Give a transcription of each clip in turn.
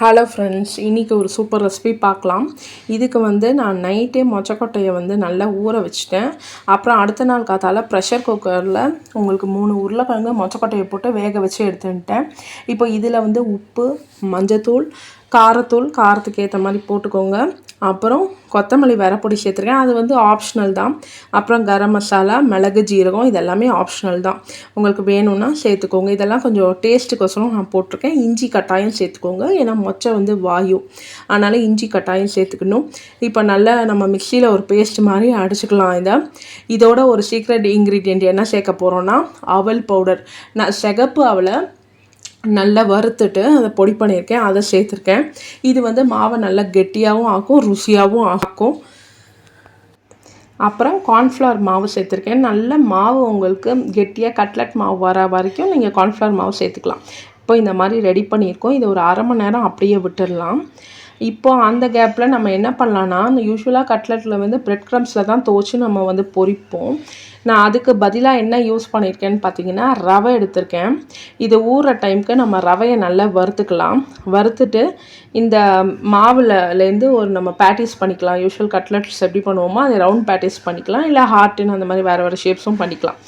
Hello friends இன்றைக்கி ஒரு super recipe பார்க்கலாம். இதுக்கு வந்து நான் நைட்டே மொச்சக்கொட்டையை வந்து நல்லா ஊற வச்சுட்டேன். அப்புறம் அடுத்த நாள் காத்தால ப்ரெஷர் குக்கரில் உங்களுக்கு மூணு உருளைக்கிழங்கு மொச்சக்கொட்டையை போட்டு வேக வச்சு எடுத்துட்டேன் இப்போ இதில் வந்து உப்பு மஞ்சத்தூள் காரத்தூள் காரத்துக்கு ஏற்ற மாதிரி போட்டுக்கோங்க. அப்புறம் கொத்தமல்லி வரப்பொடி சேர்த்துருக்கேன். அது வந்து ஆப்ஷனல் தான். அப்புறம் கரம் மசாலா மிளகு ஜீரகம் இதெல்லாமே ஆப்ஷனல் தான். உங்களுக்கு வேணும்னா சேர்த்துக்கோங்க. இதெல்லாம் கொஞ்சம் டேஸ்ட்டுக்கோசரம் நான் போட்டிருக்கேன். இஞ்சி கட்டாயம் சேர்த்துக்கோங்க. ஏன்னா மொச்சை வந்து வாயு அதனால் இஞ்சி கட்டாயம் சேர்த்துக்கணும். இப்போ நல்லா நம்ம மிக்சியில் ஒரு பேஸ்ட் மாதிரி அடிச்சுக்கலாம் இதை. இதோட ஒரு சீக்ரெட் இன்க்ரீடியண்ட் என்ன சேர்க்க போகிறோன்னா அவல் பவுடர் நான் சிகப்பு அவலை நல்லா வறுத்துட்டு அதை பொடி பண்ணியிருக்கேன் அதை சேர்த்துருக்கேன். இது வந்து மாவை நல்லா கெட்டியாகவும் ஆக்கும் ருசியாகவும் ஆக்கும். அப்புறம் கார்ன்ஃப்ளவர் மாவு சேர்த்துருக்கேன். நல்ல மாவு உங்களுக்கு கெட்டியாக கட்லட் மாவு வர வரைக்கும் நீங்கள் கார்ன்ஃப்ளவர் மாவு சேர்த்துக்கலாம். இப்போ இந்த மாதிரி ரெடி பண்ணியிருக்கோம். இது ஒரு அரை மணி நேரம் அப்படியே விட்டுடலாம். இப்போ அந்த கேப்பில் நம்ம என்ன பண்ணலான்னா யூஸ்வலாக கட்லெட்டில் வந்து ப்ரெட் க்ரம்ஸில் தான் துவச்சி நம்ம வந்து பொரிப்போம். நான் அதுக்கு பதிலாக என்ன யூஸ் பண்ணியிருக்கேன்னு பார்த்தீங்கன்னா ரவை எடுத்திருக்கேன். இது ஊற டைமுக்கு நம்ம ரவையை நல்லா வறுத்துக்கலாம். வறுத்துட்டு இந்த மாவுலலேருந்து ஒரு நம்ம பேட்டிஸ் பண்ணிக்கலாம். யூஸ்வல் கட்லெட்ஸ் எப்படி பண்ணுவோமோ அதை ரவுண்ட் பேட்டிஸ் பண்ணிக்கலாம். இல்லை ஹார்ட்டுன்னு அந்த மாதிரி வேறு வேறு ஷேப்ஸும் பண்ணிக்கலாம்.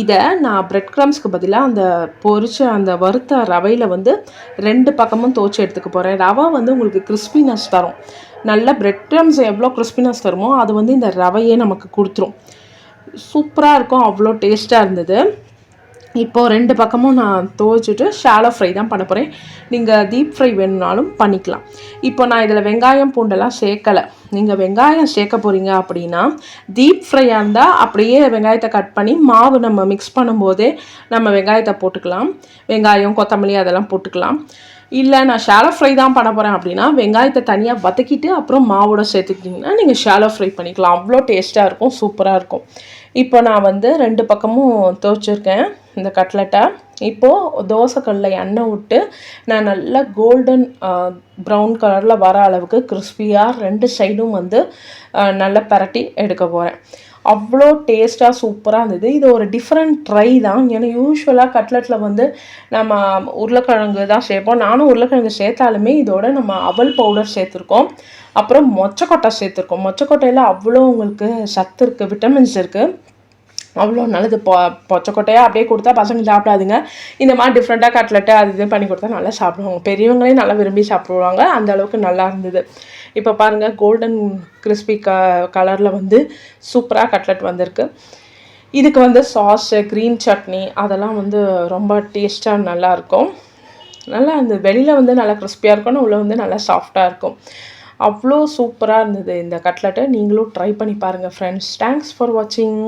இதை நான் ப்ரெட் க்ரம்ஸ்க்கு பதிலாக அந்த பொரிச்ச அந்த வறுத்த ரவையில் வந்து ரெண்டு பக்கமும் துவச்சி எடுத்துக்க போகிறேன் ரவை வந்து உங்களுக்கு கிறிஸ்பினஸ் தரும். நல்ல ப்ரெட் க்ரம்ஸ் எவ்வளோ கிறிஸ்பினஸ் தருமோ அது வந்து இந்த ரவையே நமக்கு கொடுத்துரும். சூப்பராக இருக்கும். அவ்வளோ டேஸ்ட்டாக இருந்தது. இப்போது ரெண்டு பக்கமும் நான் துவைச்சிட்டு ஷாலோ ஃப்ரை தான் பண்ண போகிறேன் நீங்கள் டீப் ஃப்ரை வேணும்னாலும் பண்ணிக்கலாம். இப்போ நான் இதில் வெங்காயம் பூண்டெல்லாம் சேர்க்கலை. நீங்கள் வெங்காயம் சேர்க்க போகிறீங்க அப்படின்னா டீப் ஃப்ரையாக இருந்தால் அப்படியே வெங்காயத்தை கட் பண்ணி மாவு நம்ம மிக்ஸ் பண்ணும்போதே நம்ம வெங்காயத்தை போட்டுக்கலாம். வெங்காயம் கொத்தமல்லி அதெல்லாம் போட்டுக்கலாம். இல்லை நான் ஷாலோ ஃப்ரை தான் பண்ண போகிறேன் அப்படின்னா வெங்காயத்தை தனியாக வதக்கிட்டு அப்புறம் மாவோட சேர்த்துக்கிட்டிங்கன்னா நீங்கள் ஷாலோ ஃப்ரை பண்ணிக்கலாம். அவ்வளோ டேஸ்ட்டாக இருக்கும் சூப்பராக இருக்கும். இப்போ நான் வந்து ரெண்டு பக்கமும் துவச்சிருக்கேன் இந்த கட்லெட்டை இப்போது தோசைக்கல்லில் எண்ணெய் விட்டு நான் நல்லா கோல்டன் ப்ரௌன் கலரில் வர அளவுக்கு கிறிஸ்பியாக ரெண்டு சைடும் வந்து நல்லா பரட்டி எடுக்க போகிறேன் அவ்வளோ டேஸ்ட்டாக சூப்பராக இருந்தது. இது ஒரு டிஃப்ரெண்ட் ட்ரை தான். ஏன்னா யூஸ்வலாக கட்லெட்டில் வந்து நம்ம உருளைக்கிழங்கு தான் சேர்ப்போம். நானும் உருளைக்கிழங்கு சேர்த்தாலுமே இதோட நம்ம அவல் பவுடர் சேர்த்துருக்கோம். அப்புறம் மொச்சக்கொட்டை சேர்த்துருக்கோம். மொச்சக்கொட்டையில் அவ்வளோ உங்களுக்கு சத்து இருக்குது விட்டமின்ஸ் இருக்குது அவ்வளோ நல்லது. பொ பொச்சக்கொட்டையாக அப்படியே கொடுத்தா பசங்க சாப்பிடாதுங்க. இந்த மாதிரி டிஃப்ரெண்ட்டாக கட்லெட்டு அது இது பண்ணி கொடுத்தா நல்லா சாப்பிடுவாங்க. பெரியவங்களே நல்லா விரும்பி சாப்பிடுவாங்க. அந்த அளவுக்கு நல்லா இருந்தது. இப்போ பாருங்கள் கோல்டன் கிறிஸ்பி க கலரில் வந்து சூப்பராக கட்லெட் வந்திருக்கு. இதுக்கு வந்து சாஸு க்ரீன் சட்னி அதெல்லாம் வந்து ரொம்ப டேஸ்ட்டாக நல்லாயிருக்கும் நல்லா அந்த வெளியில் வந்து நல்லா கிறிஸ்பியாக இருக்கும்னு உள்ளே வந்து நல்லா சாஃப்டாக இருக்கும். அவ்வளோ சூப்பராக இருந்தது இந்த கட்லெட்டை நீங்களும் ட்ரை பண்ணி பாருங்கள் ஃப்ரெண்ட்ஸ் தேங்க்ஸ் ஃபார் வாட்சிங்